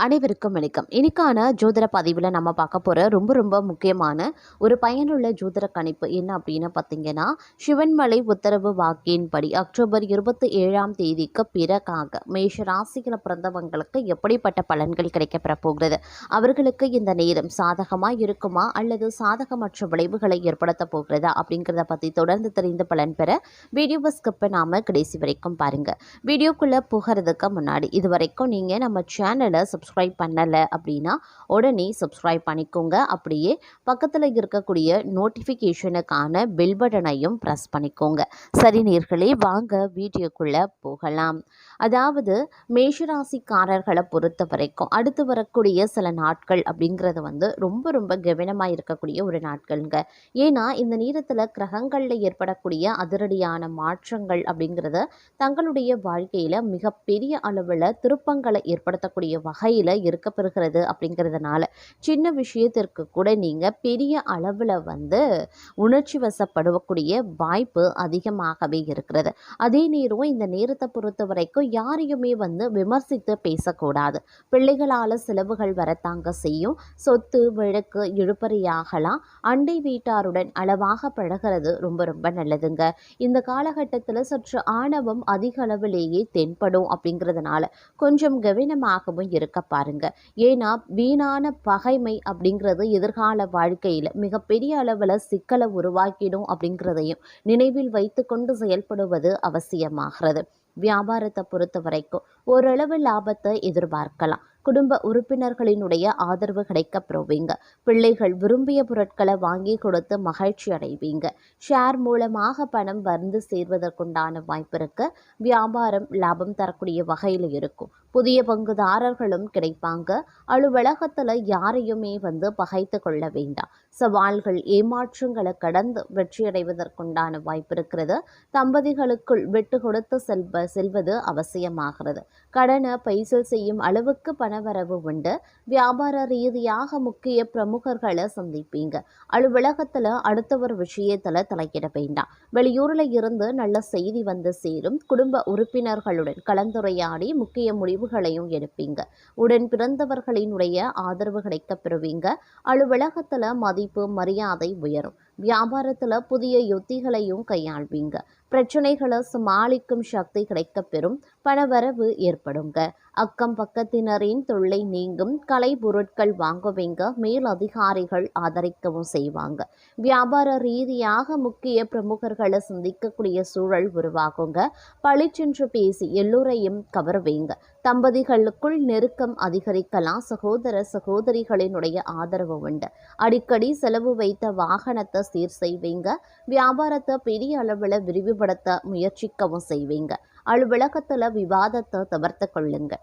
அனைவருக்கும் வணக்கம். இன்னைக்கான ஜோதிட பதிவில் நம்ம பார்க்க போகிற ரொம்ப ரொம்ப முக்கியமான ஒரு பயனுள்ள ஜோதிட கணிப்பு என்ன அப்படின்னு பார்த்தீங்கன்னா சிவன்மலை உத்தரவு வாக்கின்படி அக்டோபர் இருபத்தி ஏழாம் தேதிக்கு பிறகாக மேஷ ராசியில் பிறந்தவங்களுக்கு எப்படிப்பட்ட பலன்கள் கிடைக்கப்பெற போகிறது? அவர்களுக்கு இந்த நேரம் சாதகமாக இருக்குமா? அல்லது சாதகமற்ற விளைவுகளை ஏற்படுத்த போகிறதா? அப்படிங்கிறத பற்றி தொடர்ந்து தெரிந்து பலன் பெற வீடியோவை ஸ்கிப்பை நாம் கடைசி வரைக்கும் பாருங்கள் வீடியோக்குள்ளே போகிறதுக்கு முன்னாடி இது வரைக்கும் நீங்கள் நம்ம சேனலை சப்ஸ்கிரைப் பண்ணலை அப்படின்னா உடனே சப்ஸ்கிரைப் பண்ணிக்கோங்க. அப்படியே பக்கத்தில் இருக்கக்கூடிய நோட்டிஃபிகேஷனுக்கான பெல் பட்டனையும் ப்ரெஸ் பண்ணிக்கோங்க. சரி நேர்களே வாங்க வீடியோக்குள்ளே போகலாம். அதாவது மேஷராசிக்காரர்களை பொறுத்த வரைக்கும் அடுத்து வரக்கூடிய சில நாட்கள் அப்படிங்கிறது வந்து ரொம்ப ரொம்ப கவனமாக இருக்கக்கூடிய ஒரு நாட்கள்ங்க. ஏன்னா இந்த நேரத்தில் கிரகங்களில் ஏற்படக்கூடிய அதிரடியான மாற்றங்கள் அப்படிங்கிறது தங்களுடைய வாழ்க்கையில் மிகப்பெரிய அளவில் திருப்பங்களை ஏற்படுத்தக்கூடிய வகையில் இருக்கப்பெறுகிறது அப்படிங்கிறதுனால சின்ன விஷயத்திற்கு கூட நீங்கள் பெரிய அளவில் வந்து உணர்ச்சி வசப்படக்கூடிய வாய்ப்பு அதிகமாகவே இருக்கிறது. அதே நேரம் இந்த நேரத்தை பொறுத்த வரைக்கும் யாரையுமே வந்து விமர்சித்து பேசக்கூடாது. பிள்ளைகளால் செலவுகள் வரத்தாங்க செய்யும். சொத்து வழக்கு இழுப்பறியாகலாம் அண்டை வீட்டாருடன் அளவாக பழகிறது ரொம்ப ரொம்ப நல்லதுங்க. இந்த காலகட்டத்தில் சற்று ஆணவம் அதிக அளவிலேயே தென்படும் அப்படிங்கிறதுனால கொஞ்சம் கவனமாகவும் இருக்க பாருங்க. ஏன்னா வீணான பகைமை அப்படிங்கிறது எதிர்கால வாழ்க்கையில் மிகப்பெரிய அளவில் சிக்கலை உருவாக்கிடும் அப்படிங்கிறதையும் நினைவில் வைத்துக்கொண்டு செயல்படுவது அவசியமாகிறது. வியாபாரத்தை பொறுத்த வரைக்கும் ஓரளவு லாபத்தை எதிர்பார்க்கலாம். குடும்ப உறுப்பினர்களினுடைய ஆதரவு கிடைக்கப்பெறுவீங்க பிள்ளைகள் விரும்பிய பொருட்களை வாங்கி கொடுத்து மகிழ்ச்சி அடைவீங்க. ஷேர் மூலமாக பணம் வந்து சேர்வதற்குண்டான வாய்ப்பு இருக்கு. வியாபாரம் லாபம் தரக்கூடிய வகையில் இருக்கும். புதிய பங்குதாரர்களும் கிடைப்பாங்க. அலுவலகத்தில் யாரையுமே வந்து பகைத்து கொள்ள வேண்டாம். சவால்கள் ஏமாற்றங்களை கடந்து வெற்றியடைவதற்குண்டான வாய்ப்பு இருக்கிறது. தம்பதிகளுக்குள் விட்டு கொடுத்து செல்வ செல்வது அவசியமாகிறது. கடனை பைசல் செய்யும் அளவுக்கு பணவரவு உண்டு. வியாபார ரீதியாக முக்கிய பிரமுகர்களை சந்திப்பீங்க. அலுவலகத்தில் அடுத்தவர் விஷயத்தில் தலையிட வேண்டாம் வெளியூரில் இருந்து நல்ல செய்தி வந்து சேரும். குடும்ப உறுப்பினர்களுடன் கலந்துரையாடி முக்கிய முடிவுகளையும் எடுப்பீங்க. உடன் பிறந்தவர்களினுடைய ஆதரவு கிடைக்கப் பெறுவீங்க. அலுவலகத்தில் மதிப்பு மரியாதை உயரும். வியாபாரத்தில் புதிய யுத்திகளையும் கையாள்வீங்க. பிரச்சனைகளை சமாளிக்கும் சக்தி கிடைக்கப் பெறும் பணவரவு ஏற்படுங்க. அக்கம் பக்கத்தினரின் தொல்லை நீங்கும். கலை பொருட்கள் வாங்குவீங்க. மேல் அதிகாரிகள் ஆதரிக்கவும் செய்வாங்க. வியாபார ரீதியாக முக்கிய பிரமுகர்களை சந்திக்கக்கூடிய சூழல் உருவாகுங்க. பளிச்சென்று பேசி எல்லோரையும் கவர்வீங்க. தம்பதிகளுக்குள் நெருக்கம் அதிகரிக்கலாம். சகோதர சகோதரிகளினுடைய ஆதரவு உண்டு. அடிக்கடி செலவு வைத்த வாகனத்தை சீர் செய்வீங்க. வியாபாரத்தை பெரிய அளவில் விரிவுபடுத்த முயற்சிக்கவும் செய்வீங்க. அலுவலகத்தில் விவாதத்தை தவிர்த்து கொள்ளுங்க.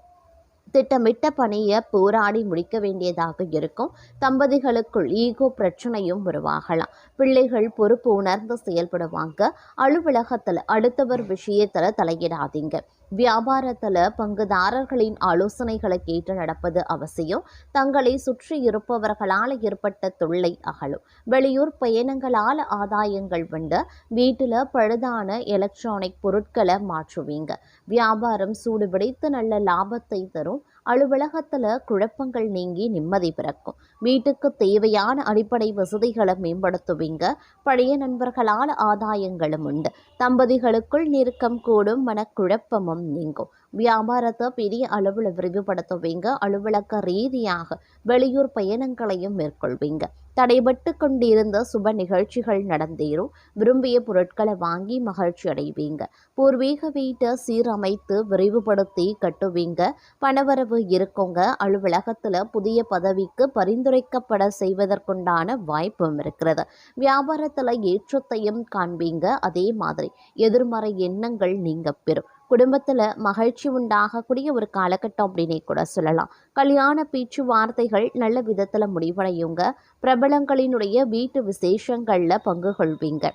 திட்டமிட்ட பணியை போராடி முடிக்க வேண்டியதாக இருக்கும். தம்பதிகளுக்குள் ஈகோ பிரச்சனையும் உருவாகலாம். பிள்ளைகள் பொறுப்பு உணர்ந்து செயல்படுவாங்க. அலுவலகத்தில் அடுத்தவர் விஷயத்தில் தலையிடாதீங்க. வியாபாரத்தில் பங்குதாரர்களின் ஆலோசனைகளை கேட்டு நடப்பது அவசியம். தங்களை சுற்றி இருப்பவர்களால் ஏற்பட்ட தொல்லை அகலும். வெளியூர் பயணங்களால் ஆதாயங்கள் உண்டு. வீட்டில் பழுதான எலக்ட்ரானிக் பொருட்களை மாற்றுவீங்க. வியாபாரம் சூடுபிடித்து நல்ல லாபத்தை தரும். அலுவலகத்தில் குழப்பங்கள் நீங்கி நிம்மதி பிறக்கும். வீட்டுக்கு தேவையான அடிப்படை வசதிகளை மேம்படுத்துவீங்க. பழைய நண்பர்களால் ஆதாயங்களும் உண்டு. தம்பதிகளுக்குள் நெருக்கம் கூடும் மனக்குழப்பமும் நீங்கும். வியாபாரத்தை பெரிய அளவில் விரிவுபடுத்துவீங்க. அலுவலக ரீதியாக வெளியூர் பயணங்களையும் மேற்கொள்வீங்க. தடைபட்டு கொண்டிருந்த சுப நிகழ்ச்சிகள் நடந்தேறும். விரும்பிய பொருட்களை வாங்கி மகிழ்ச்சி அடைவீங்க. பூர்வீக வீட்டை சீரமைத்து விரிவுபடுத்தி கட்டுவீங்க. பணவரவு இருக்குங்க. அலுவலகத்தில் புதிய பதவிக்கு பரிந்துரைக்கப்பட செய்வதற்குண்டான வாய்ப்பும் இருக்கிறது. வியாபாரத்தில் ஏற்றத்தையும் காண்பீங்க. அதே மாதிரி எதிர்மறை எண்ணங்கள் நீங்க பெறும். குடும்பத்தில் மகிழ்ச்சி உண்டாகக்கூடிய ஒரு காலகட்டம் அப்படின்னே கூட சொல்லலாம். கல்யாண பேச்சுவார்த்தைகள் நல்ல விதத்தில் முடிவடையுங்க. பிரபலங்களினுடைய வீட்டு விசேஷங்களில் பங்கு கொள்வீங்க.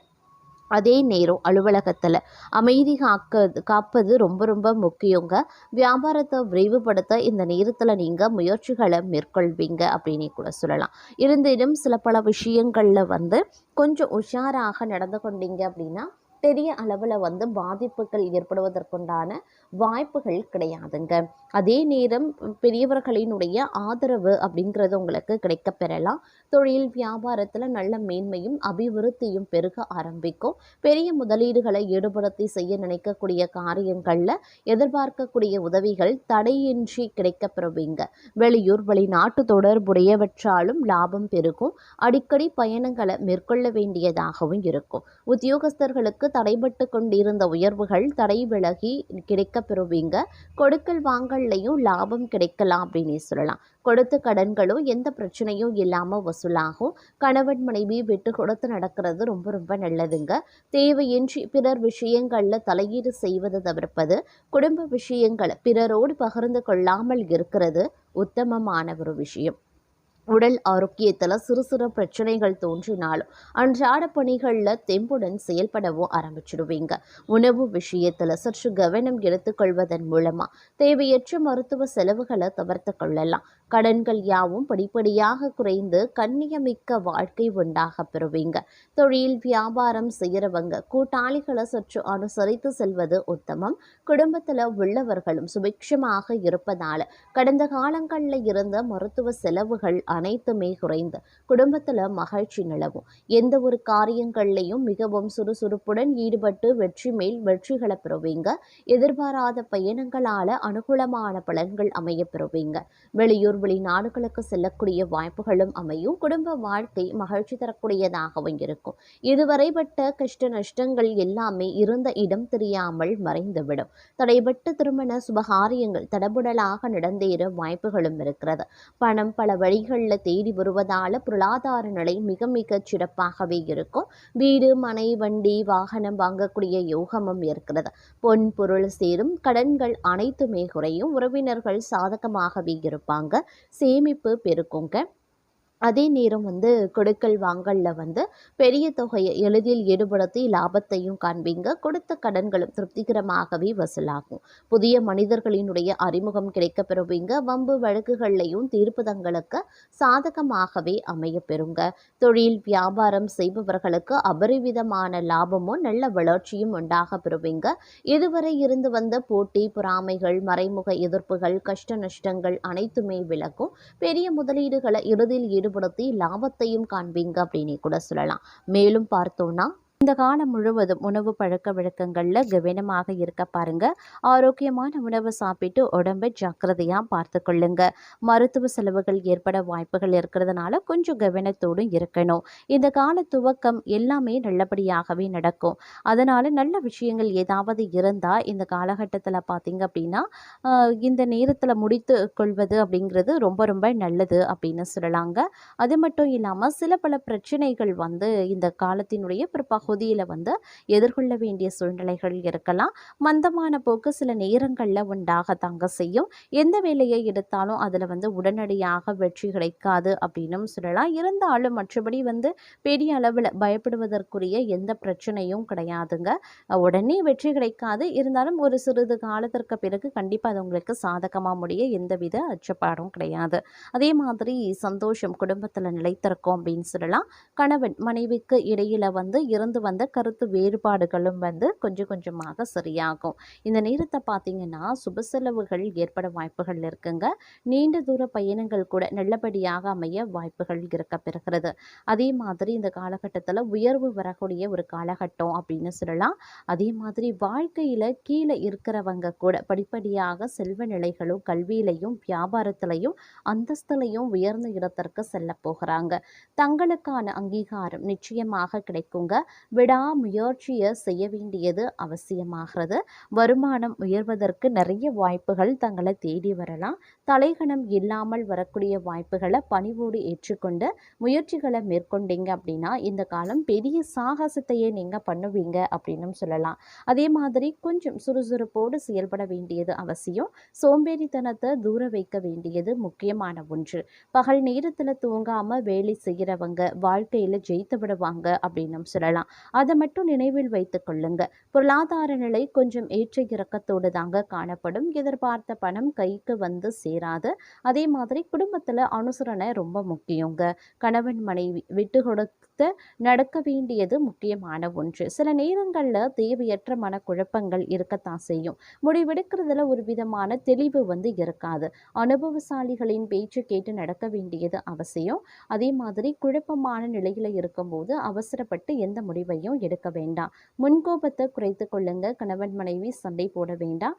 அதே நேரம் அலுவலகத்தில் அமைதி காக்க காப்பது ரொம்ப ரொம்ப முக்கியங்க. வியாபாரத்தை விரைவுபடுத்த இந்த நேரத்தில் நீங்கள் முயற்சிகளை மேற்கொள்வீங்க அப்படின்னே கூட சொல்லலாம். இருந்தினும் சில பல விஷயங்களில் வந்து கொஞ்சம் உஷாராக நடந்து கொண்டீங்க அப்படின்னா பெரிய அளவில் வந்து பாதிப்புகள் ஏற்படுவதற்குண்டான வாய்ப்புகள் கிடையாதுங்க. அதே நேரம் பெரியவர்களினுடைய ஆதரவு அப்படிங்கிறது உங்களுக்கு கிடைக்க பெறலாம். தொழில் வியாபாரத்தில் நல்ல மேன்மையும் அபிவிருத்தியும் பெருக ஆரம்பிக்கும். பெரிய முதலீடுகளை ஈடுபடுத்தி செய்ய நினைக்கக்கூடிய காரியங்களில் எதிர்பார்க்கக்கூடிய உதவிகள் தடையின்றி கிடைக்க பெறுவீங்க. வெளியூர் வெளிநாட்டு தொடர்புடையவற்றாலும் லாபம் பெருகும். அடிக்கடி பயணங்களை மேற்கொள்ள வேண்டியதாகவும் இருக்கும். உத்தியோகஸ்தர்களுக்கு தடைபட்டு கொண்டிருந்த உயர்வுகள் தடை விலகி கிடைக்க பெறுவீங்க. கொடுக்கல் வாங்கல்லையும் லாபம் கிடைக்கலாம் அப்படின்னு சொல்லலாம். கொடுத்த கடன்களும் எந்த பிரச்சனையும் இல்லாமல் வசூலாகும். கணவன் மனைவி விட்டு கொடுத்து நடக்கிறது ரொம்ப ரொம்ப நல்லதுங்க. தேவையின்றி பிறர் விஷயங்களில் தலையீடு செய்வதை தவிர்ப்பது குடும்ப விஷயங்களை பிறரோடு பகிர்ந்து கொள்ளாமல் இருக்கிறது உத்தமமான ஒரு விஷயம். உடல் ஆரோக்கியத்தில் சிறு சிறு பிரச்சனைகள் தோன்றினாலும் அன்றாட பணிகளில் தெம்புடன் செயல்படவும் ஆரம்பிச்சிடுவீங்க. உணவு விஷயத்தில் சற்று கவனம் எடுத்துக்கொள்வதன் மூலமாக தேவையற்ற மருத்துவ செலவுகளை தவிர்த்து கொள்ளலாம். கடன்கள் யாவும் படிப்படியாக குறைந்து கண்ணியமிக்க வாழ்க்கை உண்டாக பெறுவீங்க. தொழில் வியாபாரம் செய்கிறவங்க கூட்டாளிகளை சற்று அனுசரித்து செல்வது உத்தமம். குடும்பத்தில் உள்ளவர்களும் சுபிக்ஷமாக இருப்பதால் கடந்த காலங்களில் இருந்த மருத்துவ செலவுகள் அனைத்துமே குறைந்து குடும்பத்தில் மகிழ்ச்சி நிலவும். எந்த ஒரு காரியங்கள்லையும் மிகவும் சுறுசுறுப்புடன் ஈடுபட்டு வெற்றி மேல் வெற்றிகளை பெறுவீங்க. எதிர்பாராத பயணங்களால் அனுகூலமான பலன்கள் அமைய பெறுவீங்க. வெளியூர் வெளிநாடுகளுக்கு செல்லக்கூடிய வாய்ப்புகளும் அமையும். குடும்ப வாழ்க்கை மகிழ்ச்சி தரக்கூடியதாகவும் இருக்கும். இதுவரைப்பட்ட கஷ்ட நஷ்டங்கள் எல்லாமே இருந்த இடம் தெரியாமல் மறைந்துவிடும். தடைபட்ட திருமண சுபகாரியங்கள் தடபுடலாக நடந்தேற வாய்ப்புகளும் இருக்கிறது. பணம் பல வழிகளில் தேடி வருவதால் பொருளாதார நிலை மிக மிக சிறப்பாகவே இருக்கும். வீடு மனை வண்டி வாகனம் வாங்கக்கூடிய யோகமும் இருக்கிறது. பொன் பொருள் சேரும். கடன்கள் அனைத்துமே குறையும். உறவினர்கள் சாதகமாகவே இருப்பாங்க. சேமிப்பு பெருக்குங்க. அதே நேரம் வந்து கொடுக்கல் வாங்கலில் வந்து பெரிய தொகையை எளிதில் ஈடுபடுத்தி லாபத்தையும் காண்பீங்க. கொடுத்த கடன்களும் திருப்திகரமாகவே வசூலாகும். புதிய மனிதர்களினுடைய அறிமுகம் கிடைக்க பெறுவீங்க வம்பு வழக்குகள்லையும் தீர்ப்புதங்களுக்கு சாதகமாகவே அமைய பெறுங்க தொழில் வியாபாரம் செய்பவர்களுக்கு அபரிவிதமான லாபமும் நல்ல வளர்ச்சியும் உண்டாக பெறுவீங்க. இதுவரை இருந்து வந்த போட்டி பொறாமைகள் மறைமுக எதிர்ப்புகள் கஷ்ட நஷ்டங்கள் அனைத்துமே விளக்கும் பெரிய முதலீடுகளை இறுதியில் ஈடுபடுத்தி லாபத்தையும் காண்பீங்க அப்படின்னு கூட சொல்லலாம். மேலும் பார்த்தோம்னா இந்த காலம் முழுவதும் உணவு பழக்க வழக்கங்களில் கவனமாக இருக்க பாருங்க. ஆரோக்கியமான உணவு சாப்பிட்டு உடம்பை ஜாக்கிரதையாக பார்த்து கொள்ளுங்க. மருத்துவ செலவுகள் ஏற்பட வாய்ப்புகள் இருக்கிறதுனால கொஞ்சம் கவனத்தோடும் இருக்கணும். இந்த கால துவக்கம் எல்லாமே நல்லபடியாகவே நடக்கும். அதனால் நல்ல விஷயங்கள் ஏதாவது இருந்தால் இந்த காலகட்டத்தில் பார்த்தீங்க அப்படின்னா இந்த நேரத்தில் முடித்து கொள்வது அப்படிங்கிறது ரொம்ப ரொம்ப நல்லது அப்படின்னு சொல்லலாங்க. அது மட்டும் இல்லாமல் சில பல பிரச்சனைகள் வந்து இந்த காலத்தினுடைய பிற்பகு பகுதியில் வந்து எதிர்கொள்ள வேண்டிய சூழ்நிலைகள் இருக்கலாம். மந்தமான போக்கு சில நேரங்களில் உண்டாக தங்க செய்யும். எந்த வேலையை எடுத்தாலும் அதில் வந்து உடனடியாக வெற்றி கிடைக்காது அப்படின்னும் சொல்லலாம். இருந்தாலும் மற்றபடி வந்து பெரிய அளவில் பயப்படுவதற்குரிய எந்த பிரச்சனையும் கிடையாதுங்க. உடனே வெற்றி கிடைக்காது. இருந்தாலும் ஒரு சிறிது காலத்திற்கு பிறகு கண்டிப்பாக அது உங்களுக்கு சாதகமாக முடிய எந்தவித அச்சப்பாடும் கிடையாது. அதே மாதிரி சந்தோஷம் குடும்பத்தில் நிலைத்திருக்கும் அப்படின்னு சொல்லலாம். கணவன் மனைவிக்கு இடையில் வந்து இருந்து இருந்து வந்த கருத்து வேறுபாடுகளும் வந்து கொஞ்சம் கொஞ்சமாக சரியாகும். இந்த நேரத்தை பார்த்தீங்கன்னா சுப செலவுகள் ஏற்பட வாய்ப்புகள் இருக்குங்க. நீண்ட தூர பயணங்கள் கூட நல்லபடியாக அமைய வாய்ப்புகள் இருக்க பெறுகிறது. அதே மாதிரி இந்த காலகட்டத்தில் உயர்வு வரக்கூடிய ஒரு காலகட்டம் அப்படின்னு சொல்லலாம். அதே மாதிரி வாழ்க்கையில் கீழே இருக்கிறவங்க கூட படிப்படியாக செல்வ நிலைகளும் கல்வியிலையும் வியாபாரத்திலையும் அந்தஸ்திலையும் உயர்ந்த இடத்திற்கு செல்ல போகிறாங்க. தங்களுக்கான அங்கீகாரம் நிச்சயமாக கிடைக்குங்க. விடாமுயற்சியை செய்ய வேண்டியது அவசியமாகிறது. வருமானம் உயர்வதற்கு நிறைய வாய்ப்புகள் தங்களை தேடி வரலாம். தலைகணம் இல்லாமல் வரக்கூடிய வாய்ப்புகளை பணிவோடு ஏற்றுக்கொண்டு முயற்சிகளை மேற்கொண்டீங்க அப்படின்னா இந்த காலம் பெரிய சாகசத்தையே நீங்கள் பண்ணுவீங்க அப்படின்னு சொல்லலாம். அதே மாதிரி கொஞ்சம் சுறுசுறுப்போடு செயல்பட வேண்டியது அவசியம். சோம்பேறித்தனத்தை தூர வைக்க வேண்டியது முக்கியமான ஒன்று. பகல் நேரத்தில் தூங்காமல் வேலை செய்கிறவங்க வாழ்க்கையில் ஜெயித்து விடுவாங்க அப்படின்னு சொல்லலாம். அதை மட்டும் நினைவில் வைத்து கொள்ளுங்க. பொருளாதார நிலை கொஞ்சம் ஏற்ற இறக்கத்தோடு தாங்க காணப்படும். எதிர்பார்த்த பணம் கைக்கு வந்து சேராது. அதே மாதிரி குடும்பத்தில் அனுசரணை ரொம்ப முக்கியங்க. கணவன் மனைவி விட்டு கொடுத்து நடக்க வேண்டியது முக்கியமான ஒன்று. சில நேரங்களில் தேவையற்ற மனக்குழப்பங்கள் இருக்கத்தான் செய்யும். முடிவெடுக்கிறதுல ஒரு விதமான தெளிவு வந்து இருக்காது. அனுபவசாலிகளின் பேச்சு கேட்டு நடக்க வேண்டியது அவசியம். அதே மாதிரி குழப்பமான நிலையில் இருக்கும்போது அவசரப்பட்டு எந்த முடிவையும் எடுக்க வேண்டாம். முன்கோபத்தை குறைத்து கொள்ளுங்க. கணவன் மனைவி சண்டை போட வேண்டாம்.